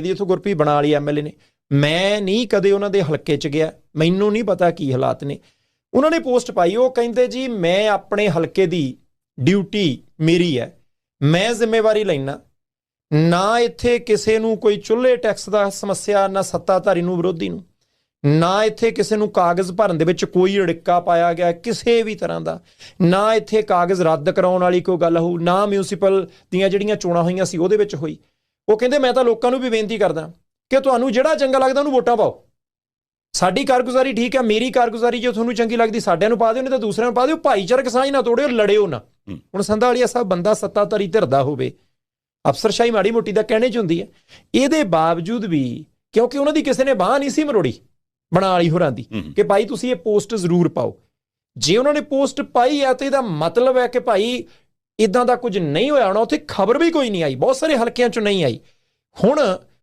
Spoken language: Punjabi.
ਦੀ ਇਥੋਂ ਗੁਰਪ੍ਰੀਤ ਬਣਾ ਵਾਲੀ ਐਮਐਲਏ ਨੇ। ਮੈਂ ਨਹੀਂ ਕਦੇ ਉਹਨਾਂ ਦੇ ਹਲਕੇ 'ਚ ਗਿਆ, ਮੈਨੂੰ ਨਹੀਂ ਪਤਾ ਕੀ ਹਾਲਾਤ ਨੇ। ਉਹਨਾਂ ਨੇ ਪੋਸਟ ਪਾਈ, ਉਹ ਕਹਿੰਦੇ ਜੀ, ਮੈਂ ਆਪਣੇ ਹਲਕੇ ਦੀ ਡਿਊਟੀ ਮੇਰੀ ਹੈ, ਮੈਂ ਜ਼ਿੰਮੇਵਾਰੀ ਲੈਣਾ ਨਾ ਇੱਥੇ ਕਿਸੇ ਨੂੰ ਕੋਈ ਚੁੱਲ੍ਹੇ ਟੈਕਸ ਦਾ ਸਮੱਸਿਆ, ਨਾ ਸੱਤਾਧਾਰੀ ਨੂੰ ਵਿਰੋਧੀ ਨੂੰ। ਨਾ ਇੱਥੇ ਕਿਸੇ ਨੂੰ ਕਾਗਜ਼ ਭਰਨ ਦੇ ਵਿੱਚ ਕੋਈ ਅੜਿੱਕਾ ਪਾਇਆ ਗਿਆ ਕਿਸੇ ਵੀ ਤਰ੍ਹਾਂ ਦਾ। ਨਾ ਇੱਥੇ ਕਾਗਜ਼ ਰੱਦ ਕਰਾਉਣ ਵਾਲੀ ਕੋਈ ਗੱਲ ਹੋਊ, ਨਾ ਮਿਊਨਿਸਪਲ ਦੀਆਂ ਜਿਹੜੀਆਂ ਚੋਣਾਂ ਹੋਈਆਂ ਸੀ, ਉਹਦੇ ਵਿੱਚ ਹੋਈ। ਉਹ ਕਹਿੰਦੇ ਮੈਂ ਤਾਂ ਲੋਕਾਂ ਨੂੰ ਵੀ ਬੇਨਤੀ ਕਰਦਾ ਕਿ ਤੁਹਾਨੂੰ ਜਿਹੜਾ ਚੰਗਾ ਲੱਗਦਾ ਉਹਨੂੰ ਵੋਟਾਂ ਪਾਓ। ਸਾਡੀ ਕਾਰਗੁਜ਼ਾਰੀ ਠੀਕ ਹੈ ਮੇਰੀ ਕਾਰਗੁਜ਼ਾਰੀ ਜੇ ਤੁਹਾਨੂੰ ਚੰਗੀ ਲੱਗਦੀ ਸਾਡਿਆਂ ਨੂੰ ਪਾ ਦਿਓ ਨਹੀਂ ਤਾਂ ਦੂਸਰਿਆਂ ਨੂੰ ਪਾ ਦਿਓ। ਭਾਈਚਾਰਕ ਸਾਂਝ ਨਾ ਤੋੜਿਓ ਲੜਿਓ ਨਾ। ਹੁਣ ਸੰਧਾਲੀਆ ਸਾਹਿਬ ਬੰਦਾ ਸੱਤਾਧਾਰੀ ਧਿਰਦਾ ਹੋਵੇ ਅਫਸਰਸ਼ਾਹੀ ਮਾੜੀ ਮੋਟੀ ਦਾ ਕਹਿਣੇ ਚ ਹੁੰਦੀ ਹੈ। ਇਹਦੇ ਬਾਵਜੂਦ ਵੀ ਕਿਉਂਕਿ ਉਹਨਾਂ ਦੀ ਕਿਸੇ ਨੇ ਬਾਹ ਨਹੀਂ ਸੀ ਮਰੋੜੀ ਬਣਾ ਵਾਲੀ ਹੋਰਾਂ ਦੀ। ਕਿ ਭਾਈ ਤੁਸੀਂ ਇਹ ਪੋਸਟ ਜ਼ਰੂਰ ਪਾਓ। ਜੇ ਉਹਨਾਂ ਨੇ ਪੋਸਟ ਪਾਈ ਹੈ ਤੇ ਇਹਦਾ ਮਤਲਬ ਹੈ ਕਿ ਭਾਈ ਇਦਾਂ ਦਾ ਕੁਝ ਨਹੀਂ ਹੋਇਆ ਹੋਣਾ, ਉੱਥੇ ਖਬਰ ਵੀ ਕੋਈ ਨਹੀਂ ਆਈ, ਬਹੁਤ ਸਾਰੇ ਹਲਕਿਆਂ ਚੋਂ ਨਹੀਂ ਆਈ। ਹੁਣ